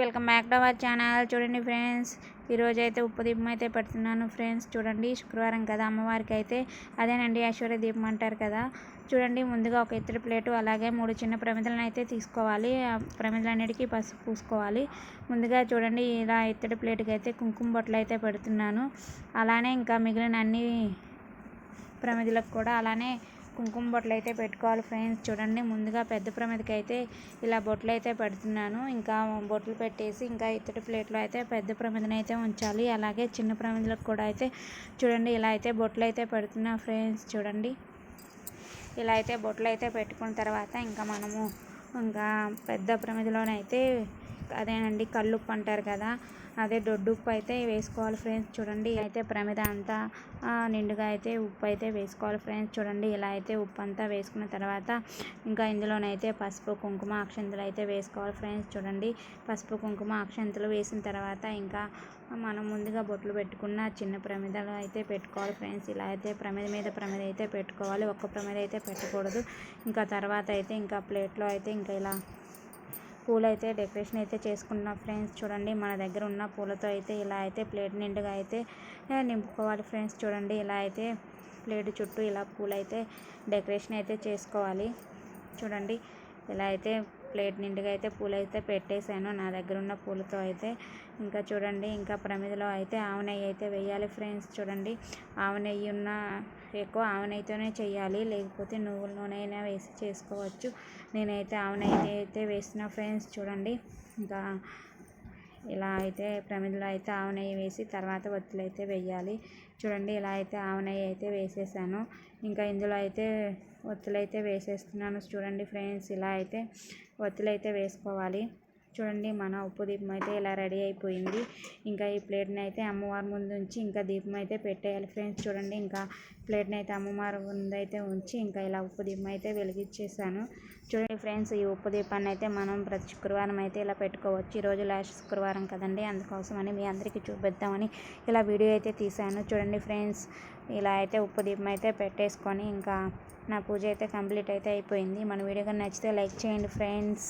Welcome back to our channel. చూడండి friends ఈరోజు అయితే ఉప్పు దీపం అయితే పెడుతున్నాను ఫ్రెండ్స్. చూడండి శుక్రవారం కదా అమ్మవారికి అయితే అదేనండి ఐశ్వర్య దీపం అంటారు కదా. చూడండి ముందుగా ఒక ఇత్తడి ప్లేటు అలాగే మూడు చిన్న ప్రమిదలను అయితే తీసుకోవాలి. ఆ ప్రమిదలన్నిటికీ పసుపు పూసుకోవాలి. ముందుగా చూడండి ఇలా ఇత్తడి ప్లేట్కి అయితే కుంకుమ బొట్టలు అయితే పెడుతున్నాను. అలానే ఇంకా మిగిలిన అన్ని ప్రమిదలకు కూడా అలానే కుంకుమ బొట్లు అయితే పెట్టుకోవాలి ఫ్రెండ్స్. చూడండి ముందుగా పెద్ద ప్రమిదకి అయితే ఇలా బొట్లు అయితే పెడుతున్నాను. ఇంకా బొట్లు పెట్టేసి ఇంకా ఇత్తడి ప్లేట్లో అయితే పెద్ద ప్రమిదని అయితే ఉంచాలి. అలాగే చిన్న ప్రమిదలకు కూడా అయితే చూడండి ఇలా అయితే బొట్లు అయితే పెడుతున్నా ఫ్రెండ్స్. చూడండి ఇలా అయితే బొట్లు అయితే పెట్టుకున్న తర్వాత ఇంకా మనము ఇంకా పెద్ద ప్రమిదిలోనైతే అదేనండి కల్లుప్పు అంటారు కదా అదే దొడ్డు ఉప్పు అయితే వేసుకోవాలి ఫ్రెండ్స్. చూడండి అయితే ప్రమిద అంతా నిండుగా అయితే ఉప్పు అయితే వేసుకోవాలి ఫ్రెండ్స్. చూడండి ఇలా అయితే ఉప్పు అంతా వేసుకున్న తర్వాత ఇంకా ఇందులోనైతే పసుపు కుంకుమ అక్షంతలు అయితే వేసుకోవాలి ఫ్రెండ్స్. చూడండి పసుపు కుంకుమ అక్షంతలు వేసిన తర్వాత ఇంకా మనం ముందుగా బొట్లు పెట్టుకున్న చిన్న ప్రమిదలు అయితే పెట్టుకోవాలి ఫ్రెండ్స్. ఇలా అయితే ప్రమిద మీద ప్రమిద అయితే పెట్టుకోవాలి ఒక్క ప్రమిద అయితే పెట్టకూడదు. ఇంకా తర్వాత అయితే ఇంకా ప్లేట్లో అయితే ఇంకా ఇలా పూలు అయితే డెకరేషన్ అయితే చేసుకున్న ఫ్రెండ్స్ చూడండి. మన దగ్గర ఉన్న పూలతో అయితే ఇలా అయితే ప్లేట్ నిండుగా అయితే నింపుకోవాలి ఫ్రెండ్స్ చూడండి. ఇలా అయితే ప్లేట్ చుట్టూ ఇలా పూలు అయితే డెకరేషన్ అయితే చేసుకోవాలి చూడండి. ఇలా అయితే ప్లేట్ నిండుగా అయితే పూలు అయితే పెట్టేశాను. నా దగ్గర ఉన్న పూలతో అయితే ఇంకా చూడండి. ఇంకా ప్రమిదలో అయితే ఆవు నెయ్యి అయితే వేయాలి ఫ్రెండ్స్ చూడండి. ఆవు నెయ్యి ఉన్న ఎక్కువ ఆవ నెయ్యితోనే చేయాలి లేకపోతే నువ్వుల నూనె అయినా వేసి చేసుకోవచ్చు. నేనైతే ఆవ నెయ్యి అయితే వేసిన ఫ్రెండ్స్ చూడండి. ఇంకా ఇలా అయితే ప్రమిదలో అయితే ఆవు నెయ్యి వేసి తర్వాత ఒత్తులు అయితే వేయాలి చూడండి ఇలా అయితే ఆవ నెయ్యి అయితే వేసేసాను. ఇంకా ఇందులో అయితే ఒత్తులు అయితే వేసేస్తున్నాను చూడండి ఫ్రెండ్స్. ఇలా అయితే ఒత్తులు అయితే వేసుకోవాలి. చూడండి మన ఉప్పు దీపం అయితే ఇలా రెడీ అయిపోయింది. ఇంకా ఈ ప్లేట్ని అయితే అమ్మవారి ముందు ఉంచి ఇంకా దీపం అయితే పెట్టేయాలి ఫ్రెండ్స్. చూడండి ఇంకా ప్లేట్ని అయితే అమ్మవారి ముందు అయితే ఉంచి ఇంకా ఇలా ఉప్పు దీపం అయితే వెలిగించేసాను చూడండి ఫ్రెండ్స్ ఈ ఉప్పు దీపాన్ని అయితే మనం ప్రతి శుక్రవారం అయితే ఇలా పెట్టుకోవచ్చు. ఈరోజు లాస్ట్ శుక్రవారం కదండి అందుకోసమని మీ అందరికీ చూపిద్దామని ఇలా వీడియో అయితే తీశాను. చూడండి ఫ్రెండ్స్ ఇలా అయితే ఉప్పు దీపం అయితే పెట్టేసుకొని ఇంకా నా పూజ అయితే కంప్లీట్ అయితే అయిపోయింది. మన వీడియో కానీ నచ్చితే లైక్ చేయండి ఫ్రెండ్స్.